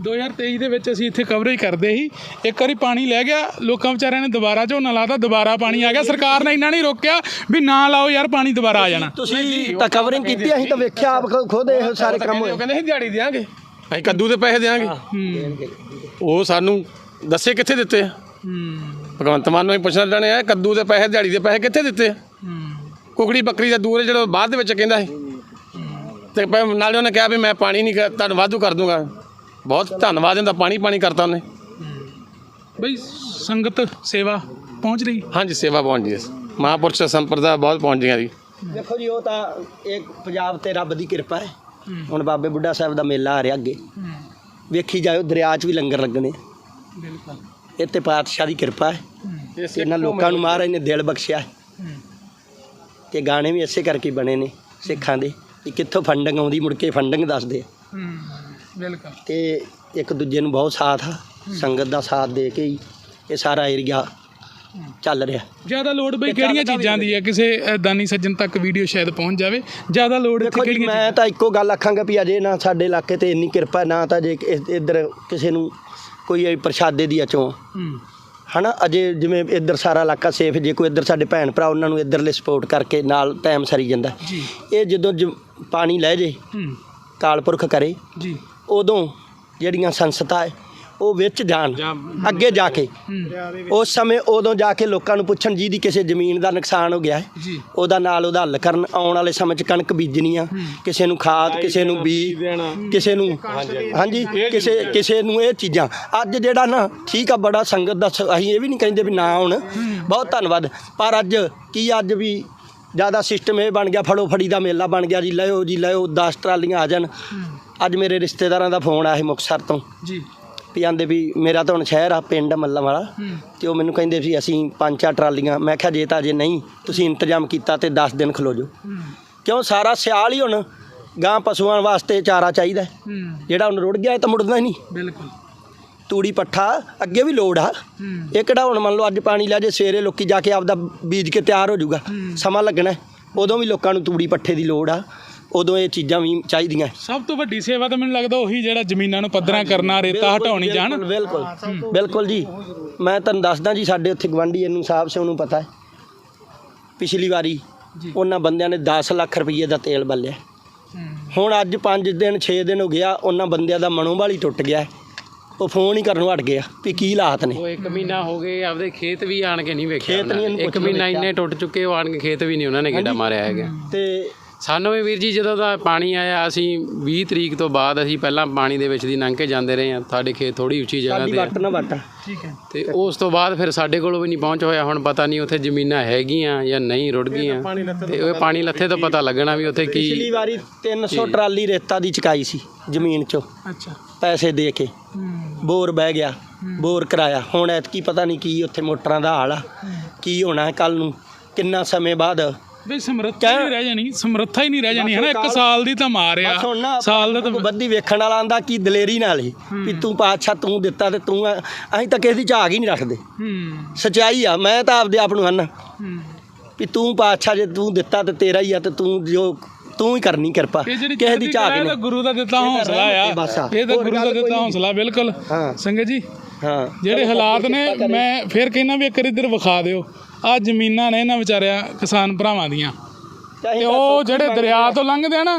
2023 ਦੇ ਵਿੱਚ ਅਸੀਂ ਇੱਥੇ ਕਵਰੇਜ ਕਰਦੇ ਸੀ। ਇੱਕ ਵਾਰੀ ਪਾਣੀ ਲੈ ਗਿਆ ਲੋਕਾਂ ਵਿਚਾਰਿਆਂ ਨੇ ਦੁਬਾਰਾ ਝੋਨਾ ਲਾਤਾ ਦੁਬਾਰਾ ਪਾਣੀ ਆ ਗਿਆ। ਸਰਕਾਰ ਨੇ ਇੰਨਾ ਨਹੀਂ ਰੋਕਿਆ ਵੀ ਨਾ ਲਾਓ ਯਾਰ ਪਾਣੀ ਦੁਬਾਰਾ ਆ ਜਾਣਾ। ਤੁਸੀਂ ਤਾਂ ਕਵਰਿੰਗ ਕੀਤੀ ਅਸੀਂ ਤਾਂ ਵੇਖਿਆ ਆਪ ਖੁਦ ਇਹ ਸਾਰੇ ਕੰਮ ਹੋਏ ਉਹ ਕਹਿੰਦੇ ਅਸੀਂ ਦਿਹਾੜੀ ਦੇਾਂਗੇ ਅਸੀਂ ਕੱਦੂ ਦੇ ਪੈਸੇ ਦੇਾਂਗੇ ਉਹ ਸਾਨੂੰ ਦੱਸੇ ਕਿੱਥੇ ਦਿੱਤੇ ਆ? ਭਗਵੰਤ ਮਾਨ ਨੂੰ ਅਸੀਂ ਪੁੱਛਣਾ ਲੈਣੇ ਆ ਕੱਦੂ ਦੇ ਪੈਸੇ ਦਿਹਾੜੀ ਦੇ ਪੈਸੇ ਕਿੱਥੇ ਦਿੱਤੇ ਆ? ਕੁਕੜੀ ਬੱਕਰੀ ਦਾ ਦੂਰ ਹੈ ਜਿਹੜਾ ਬਾਅਦ ਦੇ ਵਿੱਚ ਕਹਿੰਦਾ ਸੀ। ਤੇ ਨਾਲੇ ਉਹਨੇ ਕਿਹਾ ਵੀ ਮੈਂ ਪਾਣੀ ਨਹੀਂ ਤੁਹਾਨੂੰ ਵਾਧੂ ਕਰ ਦੂੰਗਾ। ਬਹੁਤ ਧੰਨਵਾਦ ਇਹਦਾ ਪਾਣੀ ਪਾਣੀ ਕਰਤਾ ਉਹਨੇ। ਬਈ ਸੰਗਤ ਸੇਵਾ ਪਹੁੰਚ ਰਹੀ? ਹਾਂਜੀ ਸੇਵਾ ਪਹੁੰਚੀ ਹੈ। ਮਹਾਂਪੁਰਸ਼ ਸੰਪਰਦਾ ਬਹੁਤ ਪਹੁੰਚੀਆਂ ਜੀ। ਦੇਖੋ ਜੀ ਉਹ ਤਾਂ ਇੱਕ ਪੰਜਾਬ ਤੇ ਰੱਬ ਦੀ ਕਿਰਪਾ ਹੈ। ਹੁਣ ਬਾਬੇ ਬੁੱਢਾ ਸਾਹਿਬ ਦਾ ਮੇਲਾ ਆ ਰਿਹਾ ਅੱਗੇ। ਵੇਖੀ ਜਾਓ ਦਰਿਆ 'ਚ ਵੀ ਲੰਗਰ ਲੱਗਣੇ। ਬਿਲਕੁਲ। ਇਹ ਤੇ ਪਾਤਸ਼ਾਹ ਦੀ ਕਿਰਪਾ ਹੈ। ਇਹਨਾਂ ਲੋਕਾਂ ਨੂੰ ਮਹਾਰਾਜ ਨੇ ਦਿਲ ਬਖਸ਼ਿਆ ਤੇ ਗਾਣੇ ਵੀ ਇਸੇ ਕਰਕੇ ਬਣੇ ਨੇ ਸਿੱਖਾਂ ਦੇ। ਕਿ ਕਿੱਥੋਂ ਫੰਡਿੰਗ ਆਉਂਦੀ ਮੁੜ ਕੇ ਫੰਡਿੰਗ ਦੱਸਦੇ ਆ। ਬਿਲਕੁਲ। ਤੇ ਇੱਕ ਦੂਜੇ ਨੂੰ ਬਹੁਤ ਸਾਥ ਆ ਸੰਗਤ ਦਾ ਸਾਥ ਦੇ ਕੇ ਹੀ ਇਹ ਸਾਰਾ ਏਰੀਆ ਚੱਲ ਰਿਹਾ। ਜ਼ਿਆਦਾ ਲੋੜ ਬਈ ਕਿਹੜੀਆਂ ਚੀਜ਼ਾਂ ਦੀ ਹੈ ਕਿਸੇ ਅ, ਦਾਨੀ ਸੱਜਣ ਤੱਕ ਵੀਡੀਓ ਸ਼ਾਇਦ ਪਹੁੰਚ ਜਾਵੇ। ਜ਼ਿਆਦਾ ਲੋੜ ਇੱਥੇ ਦੇਖੋ ਜੀ ਕਿਹੜੀਆਂ ਮੈਂ ਤਾਂ ਇੱਕੋ ਗੱਲ ਆਖਾਂਗਾ ਵੀ ਅਜੇ ਨਾ ਸਾਡੇ ਇਲਾਕੇ ਤੇ ਇੰਨੀ ਕਿਰਪਾ ਨਾ ਤਾਂ ਜੇ ਕਿ ਇੱਧਰ ਕਿਸੇ ਨੂੰ ਕੋਈ ਇਹ ਪ੍ਰਸ਼ਾਦੇ ਦੀ ਅਚੋਂ। ਹੂੰ। ਹਨਾ ਅਜੇ ਜਿਵੇਂ ਇੱਧਰ ਸਾਰਾ ਇਲਾਕਾ ਸੇਫ ਜੇ ਕੋਈ ਇੱਧਰ ਸਾਡੇ ਭੈਣ ਭਰਾ ਉਹਨਾਂ ਨੂੰ ਇੱਧਰਲੇ ਸਪੋਰਟ ਕਰਕੇ ਨਾਲ ਟਾਈਮ ਸਰੀ ਜਾਂਦਾ। ਜੀ। ਇਹ ਜਦੋਂ ਜ- ਪਾਣੀ ਲੈ ਜੇ ਹੂੰ। ਕਾਲਪੁਰਖ ਕਰੇ ਜੀ। ਉਦੋਂ ਜਿਹੜੀਆਂ ਸੰਸਥਾ ਹੈ ਉਹ ਵਿੱਚ ਜਾਣ ਅੱਗੇ ਜਾ ਕੇ। ਉਸ ਸਮੇਂ ਉਦੋਂ ਜਾ ਕੇ ਲੋਕਾਂ ਨੂੰ ਪੁੱਛਣ ਜਿਹਦੀ ਕਿਸੇ ਜ਼ਮੀਨ ਦਾ ਨੁਕਸਾਨ ਹੋ ਗਿਆ ਹੈ ਜੀ। ਉਹਦਾ ਨਾਲ ਉਹਦਾ ਹੱਲ ਕਰਨ ਆਉਣ ਵਾਲੇ ਸਮੇਂ 'ਚ ਕਣਕ ਬੀਜਣੀ ਆ ਕਿਸੇ ਨੂੰ ਖਾਦ ਕਿਸੇ ਨੂੰ ਬੀ ਕਿਸੇ ਨੂੰ ਹਾਂਜੀ ਕਿਸੇ ਕਿਸੇ ਨੂੰ ਇਹ ਚੀਜ਼ਾਂ। ਅੱਜ ਜਿਹੜਾ ਨਾ ਠੀਕ ਆ ਬੜਾ ਸੰਗਤ ਦਾ ਸ- ਅਸੀਂ ਇਹ ਵੀ ਨਹੀਂ ਕਹਿੰਦੇ ਵੀ ਨਾ ਆਉਣ। ਬਹੁਤ ਧੰਨਵਾਦ। ਪਰ ਅੱਜ ਕੀ ਅੱਜ ਵੀ ਜ਼ਿਆਦਾ ਸਿਸਟਮ ਇਹ ਬਣ ਗਿਆ ਫੜੋ ਫੜੀ ਦਾ ਮੇਲਾ ਬਣ ਗਿਆ ਜੀ ਲਿਓ ਜੀ ਲਿਓ 10 ਟਰਾਲੀਆਂ ਆ ਜਾਣ। ਅੱਜ ਮੇਰੇ ਰਿਸ਼ਤੇਦਾਰਾਂ ਦਾ ਫੋਨ ਆਇਆ ਸੀ ਮੁਕਤਸਰ ਤੋਂ ਜੀ। ਵੀ ਆਂਦੇ ਵੀ ਮੇਰਾ ਤਾਂ ਹੁਣ ਸ਼ਹਿਰ ਆ ਪਿੰਡ ਮੱਲਾ ਵਾਲਾ। ਤੇ ਉਹ ਮੈਨੂੰ ਕਹਿੰਦੇ ਸੀ ਅਸੀਂ ਪੰਜ ਚਾਰ ਟਰਾਲੀਆਂ ਮੈਂ ਕਿਹਾ ਜੇ ਤਾਂ ਜੇ ਨਹੀਂ ਤੁਸੀਂ ਇੰਤਜ਼ਾਮ ਕੀਤਾ ਤੇ 10 ਦਿਨ ਖਲੋ ਜਾਓ। ਹੂੰ। ਕਿਉਂ? ਸਾਰਾ ਸਿਆਲ ਹੀ ਹੁਣ ਗਾਂ ਪਸ਼ੂਆਂ ਵਾਸਤੇ ਚਾਰਾ ਚਾਹੀਦਾ ਜਿਹੜਾ ਹੁਣ ਰੁੜ ਗਿਆ ਇਹ ਤਾਂ ਮੁੜਨਾ ਹੀ ਨਹੀਂ। ਬਿਲਕੁਲ। ਤੂੜੀ ਪੱਠਾ ਅੱਗੇ ਵੀ ਲੋੜ ਆ। ਇਹ ਕਿਹੜਾ ਹੁਣ ਮੰਨ ਲਓ ਅੱਜ ਪਾਣੀ ਲੈ ਜੇ ਸਵੇਰੇ ਲੋਕੀ ਜਾ ਕੇ ਆਪਦਾ ਬੀਜ ਕੇ ਤਿਆਰ ਹੋ ਜਾਊਗਾ। ਸਮਾਂ ਲੱਗਣਾ। ਉਦੋਂ ਵੀ ਲੋਕਾਂ ਨੂੰ ਤੂੜੀ ਪੱਠੇ ਦੀ ਲੋੜ ਆ। ਉਦੋਂ ਇਹ ਚੀਜ਼ਾਂ ਵੀ ਚਾਹੀਦੀਆਂ। ਸਭ ਤੋਂ ਵੱਡੀ ਸੇਵਾ ਤਾਂ ਮੈਨੂੰ ਲੱਗਦਾ ਉਹੀ ਜਿਹੜਾ ਜ਼ਮੀਨਾਂ ਨੂੰ ਪੱਧਰਾ ਕਰਨਾ ਰੇਤਾ ਹਟਾਉਣੀ ਜਾਣ। ਬਿਲਕੁਲ ਬਿਲਕੁਲ। ਜੀ। ਮੈਂ ਤੁਹਾਨੂੰ ਦੱਸਦਾ ਜੀ ਸਾਡੇ ਉੱਥੇ ਗਵਾਂਢੀ ਇਹਨੂੰ ਸਾਹਿਬ ਸੇ ਉਹਨੂੰ ਪਤਾ ਹੈ। ਪਿਛਲੀ ਵਾਰੀ। ਉਹਨਾਂ ਬੰਦਿਆਂ ਨੇ 10 ਲੱਖ ਰੁਪਏ ਦਾ ਤੇਲ ਬੱਲਿਆ। ਹੁਣ ਅੱਜ 5 ਦਿਨ 6 ਦਿਨ ਹੋ ਗਿਆ ਉਹਨਾਂ ਬੰਦਿਆਂ ਦਾ ਮਨੋਬਲ ਹੀ ਟੁੱਟ ਗਿਆ। ਉਹ ਫੋਨ ਹੀ ਕਰਨੋਂ ਹਟ ਗਿਆ ਵੀ ਕੀ ਹਾਲਾਤ ਨੇ। ਉਹ ਇੱਕ ਮਹੀਨਾ ਹੋ ਗਏ ਆਪਦੇ ਖੇਤ ਵੀ ਆਣ ਕੇ ਨਹੀਂ ਵੇਖਿਆ ਖੇਤ ਨਹੀਂ ਉਹਨਾਂ ਇਹਨੂੰ ਨੇ। ਇੱਕ ਪੁੱਛ ਲਓ ਮਹੀਨਾ ਵੇਖਿਆ। ਇੰਨੇ ਟੁੱਟ ਚੁੱਕੇ ਉਹ ਆਣ ਕੇ ਖੇਤ ਵੀ ਨਹੀਂ ਉਹਨਾਂ ਨੇ ਗੇੜਾ ਮਾਰਿਆ ਹੈਗਾ। ਤੇ ਸਾਨੂੰ ਵੀ ਵੀਰ ਜੀ ਜਦੋਂ ਦਾ ਪਾਣੀ ਆਇਆ ਅਸੀਂ 20 ਤਰੀਕ ਤੋਂ ਬਾਅਦ ਅਸੀਂ ਪਹਿਲਾਂ ਪਾਣੀ ਦੇ ਵਿੱਚ ਦੀ ਲੰਘ ਕੇ ਜਾਂਦੇ ਰਹੇ ਹਾਂ। ਸਾਡੇ ਖੇਤ ਥੋੜੀ ਉੱਚੀ ਜਗ੍ਹਾ ਤੇ ਵੱਟ। ਨਾ ਵੱਟ। ਠੀਕ ਹੈ। ਤੇ ਉਸ ਤੋਂ ਬਾਅਦ ਫਿਰ ਸਾਡੇ ਕੋਲ ਵੀ ਨਹੀਂ ਪਹੁੰਚ ਹੋਇਆ। ਹੁਣ ਪਤਾ ਨਹੀਂ ਉੱਥੇ ਜ਼ਮੀਨਾਂ ਹੈਗੀਆਂ ਜਾਂ ਨਹੀਂ ਰੁੜ ਗਈਆਂ ਤੇ ਉਹ ਪਾਣੀ ਲੱਥੇ ਤੋਂ ਪਤਾ ਲੱਗਣਾ ਵੀ ਉੱਥੇ ਕੀ ਪਿਛਲੀ ਵਾਰੀ 300 ਟਰਾਲੀ ਰੇਤਾ ਦੀ ਚਕਾਈ ਸੀ ਜ਼ਮੀਨ 'ਚੋਂ। ਅੱਛਾ। ਪੈਸੇ ਦੇ ਕੇ। ਬੋਰ ਬਹਿ ਗਿਆ ਬੋਰ ਕਰਾਇਆ। ਹੁਣ ਐਤਕੀ ਪਤਾ ਨਹੀਂ ਕੀ ਉੱਥੇ ਮੋਟਰਾਂ ਦਾ ਹਾਲ ਆ ਕੀ ਹੋਣਾ ਕੱਲ ਨੂੰ ਕਿੰਨਾ ਸਮੇਂ ਬਾਅਦ ਵੀ ਸਮਰੱਥਾ ਹੀ ਨਹੀਂ ਰਹਿ ਜਾਣੀ ਸਮਰੱਥਾ ਹੀ ਨਹੀਂ ਰਹਿ ਜਾਣੀ ਹੈ ਨਾ ਇੱਕ ਸਾਲ ਦੀ ਤਾਂ ਮਾਰ ਬਸ ਹੁਣ ਨਾ ਆ ਸਾਲ ਦਾ ਤਾਂ ਬੱਦੀ ਵੇਖਣ ਵਾਲਾ ਆਂਦਾ ਕੀ ਦਲੇਰੀ ਨਾਲ ਹੀ ਵੀ ਤੂੰ ਪਾਤਸ਼ਾਹ ਤੂੰ ਦਿੱਤਾ ਤੇ ਤੂੰ ਆ- ਅਸੀਂ ਤਾਂ ਕਿਸੇ ਦੀ ਝਾਗ ਹੀ ਨਹੀਂ ਰੱਖਦੇ। ਹੂੰ। ਸਚਾਈ ਆ ਮੈਂ ਤਾਂ ਆਪਦੇ ਆਪ ਨੂੰ ਹਨ। ਹੂੰ। ਵੀ ਤੂੰ ਪਾਤਸ਼ਾਹ ਜੇ ਤੂੰ ਦਿੱਤਾ ਤੇ ਤੇਰਾ ਹੀ ਆ ਤੇ ਤੂੰ ਜੋ ਤੂੰ ਹੀ ਕਰਨੀ ਕਿਰਪਾ ਇਹ ਜਿਹੜੀ ਕਿਸੇ ਦੀ ਝਾਕ ਨਹੀਂ। ਗੁਰੂ ਦਾ ਦਿੱਤਾ ਹੌਸਲਾ ਆ। ਬਸ ਆ। ਇਹ ਤਾਂ ਹੋਰ ਗੁਰੂ ਦਾ ਗੱਲ ਕੋਈ ਦਿੱਤਾ ਨਹੀਂ। ਹੌਸਲਾ ਬਿਲਕੁਲ। ਹਾਂ। ਸੰਗਤ ਜੀ ਹਾਂ। ਜਿਹੜੇ ਹਾਲਾਤ ਨੇ ਮੈਂ ਫਿਰ ਕਹਿੰਦਾ ਵੀ ਇੱਕ ਵਾਰੀ ਇੱਧਰ ਵਿਖਾ ਦਿਓ। ਆ ਜ਼ਮੀਨਾਂ ਨੇ ਇਹਨਾਂ ਵਿਚਾਰਿਆਂ ਕਿਸਾਨ ਭਰਾਵਾਂ ਦੀਆਂ। ਤੇ ਉਹ ਜਿਹੜੇ ਦਰਿਆ ਤੋਂ ਲੰਘਦੇ ਆ ਨਾ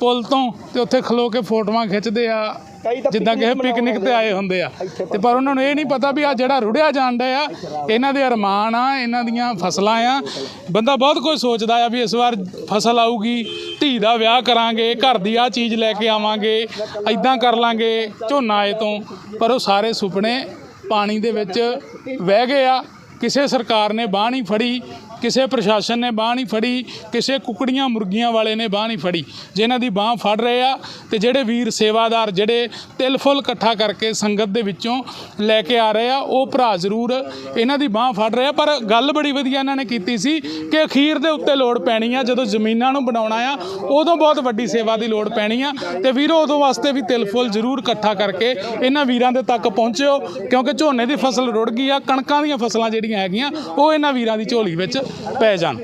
ਪੁਲ ਤੋਂ ਤੇ ਉੱਥੇ ਖਲੋ ਕੇ ਫੋਟੋਆਂ ਖਿੱਚਦੇ ਆ ਜਿੱਦਾਂ ਕਿ picnic ਪਿਕਨਿਕ ਤੇ ਆਏ ਹੁੰਦੇ ਆ। ਤੇ ਪਰ ਉਹਨਾਂ ਨੂੰ ਇਹ ਨਹੀਂ ਪਤਾ ਵੀ ਆ ਜਿਹੜਾ ਰੁੜਿਆ ਜਾਂਦਾ ਆ ਇਹਨਾਂ ਦੇ ਅਰਮਾਨ ਆ ਇਹਨਾਂ ਦੀਆਂ ਫਸਲਾਂ ਆ। ਬੰਦਾ ਬਹੁਤ ਕੁਝ ਸੋਚਦਾ ਆ ਵੀ ਇਸ ਵਾਰ ਫਸਲ ਆਊਗੀ ਧੀ ਦਾ ਵਿਆਹ ਕਰਾਂਗੇ ਘਰ ਦੀ ਆ ਚੀਜ਼ ਲੈ ਕੇ ਆਵਾਂਗੇ ਐਦਾਂ ਕਰ ਲਾਂਗੇ ਝੋਨਾ ਆਏ ਤੋਂ। ਪਰ ਉਹ ਸਾਰੇ ਸੁਪਨੇ ਪਾਣੀ ਦੇ ਵਿੱਚ ਵਹਿ ਗਏ ਆ। ਕਿਸੇ ਸਰਕਾਰ ਨੇ ਬਾਹ ਨਹੀਂ ਫੜੀ ਕਿਸੇ ਪ੍ਰਸ਼ਾਸਨ ਨੇ ਬਾਹ ਨਹੀਂ ਫੜੀ, ਕਿਸੇ ਕੁਕੜੀਆਂ ਮੁਰਗੀਆਂ ਵਾਲੇ ਨੇ ਬਾਹ ਨਹੀਂ ਫੜੀ। ਜਿਨ੍ਹਾਂ ਦੀ ਬਾਹ ਫੜ ਰਹੇ ਆ ਤੇ ਜਿਹੜੇ ਵੀਰ ਸੇਵਾਦਾਰ ਜਿਹੜੇ ਤਿਲ ਫੁੱਲ ਇਕੱਠਾ ਕਰਕੇ ਸੰਗਤ ਦੇ ਵਿੱਚੋਂ ਲੈ ਕੇ ਆ ਰਹੇ ਆ, ਉਹ ਭਰਾ ਜ਼ਰੂਰ ਇਹਨਾਂ ਦੀ ਬਾਹ ਫੜ ਰਹੇ ਆ। ਪਰ ਗੱਲ ਬੜੀ ਵਧੀਆ ਇਹਨਾਂ ਨੇ ਕੀਤੀ ਸੀ ਕਿ ਅਖੀਰ ਦੇ ਉੱਤੇ ਲੋੜ ਪੈਣੀ ਆ, ਜਦੋਂ ਜ਼ਮੀਨਾਂ ਨੂੰ ਬਣਾਉਣਾ ਆ, ਉਦੋਂ ਬਹੁਤ ਵੱਡੀ ਸੇਵਾ ਦੀ ਲੋੜ ਪੈਣੀ ਆ। ਤੇ ਵੀਰੋ, ਉਦੋਂ ਵਾਸਤੇ ਵੀ ਤਿਲ ਫੁੱਲ ਜ਼ਰੂਰ ਇਕੱਠਾ ਕਰਕੇ ਇਹਨਾਂ ਵੀਰਾਂ ਦੇ ਤੱਕ ਪਹੁੰਚਿਓ, ਕਿਉਂਕਿ ਝੋਨੇ ਦੀ ਫਸਲ ਰੁੜ ਗਈ ਆ, ਕਣਕਾਂ ਦੀਆਂ ਫਸਲਾਂ ਜਿਹੜੀਆਂ ਹੈਗੀਆਂ, ਉਹ ਇਹਨਾਂ ਵੀਰਾਂ ਦੀ ਝੋਲੀ ਵਿੱਚ ਪੈ ਜਾਣ।